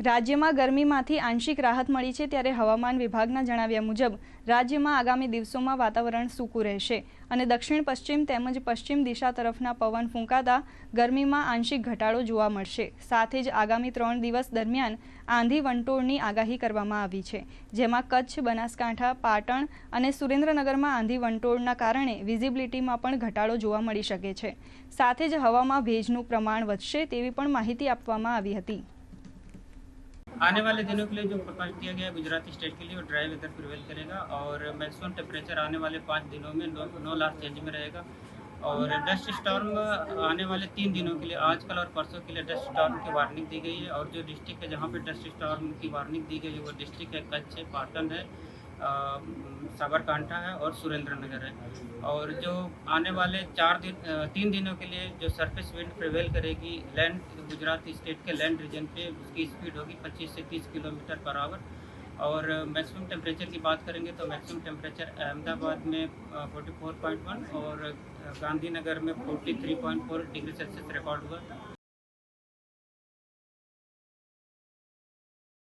રાજ્યમાં ગરમીમાંથી આંશિક રાહત મળી છે ત્યારે હવામાન વિભાગના જણાવ્યા મુજબ, રાજ્યમાં આગામી દિવસોમાં વાતાવરણ સૂકું રહેશે અને દક્ષિણ, પશ્ચિમ તેમજ પશ્ચિમ દિશા તરફના પવન ફૂંકાતા ગરમીમાં આંશિક ઘટાડો જોવા મળશે. સાથે જ આગામી ત્રણ દિવસ દરમિયાન આંધી વંટોળની આગાહી કરવામાં આવી છે, જેમાં કચ્છ, બનાસકાંઠા, પાટણ અને સુરેન્દ્રનગરમાં આંધી વંટોળના કારણે વિઝિબિલિટીમાં પણ ઘટાડો જોવા મળી શકે છે. સાથે જ હવામાં ભેજનું પ્રમાણ વધશે તેવી પણ માહિતી આપવામાં આવી હતી. आने वाले दिनों के लिए जो प्रकाश किया गया है गुजराती स्टेट के लिए, वो ड्राई वेदर प्रिवेल करेगा और मैक्सिमम टेम्परेचर आने वाले पाँच दिनों में नौ नौ लाख चेंज में रहेगा। और डस्ट स्टॉर्म आने वाले तीन दिनों के लिए, आजकल और परसों के लिए डस्ट स्टॉर्म की वार्निंग दी गई है। और जो डिस्ट्रिक्ट है, जहाँ पे डस्ट स्टॉर्म की वार्निंग दी गई है, वो डिस्ट्रिक्ट है कच्छ है पाटन है। साबरकांठा है और सुरेंद्र नगर है। और जो आने वाले चार दिन तीन दिनों के लिए जो सरफेस विंड प्रिवेल करेगी लैंड गुजरात स्टेट के लैंड रीजन पे, उसकी स्पीड होगी 25 से 30 किलोमीटर पर आवर और मैक्सिमम टेम्परेचर की बात करेंगे तो मैक्सिमम टेम्परेचर अहमदाबाद में फोर्टी फोर पॉइंट वन और गांधीनगर में forty three point four degree Celsius record हुआ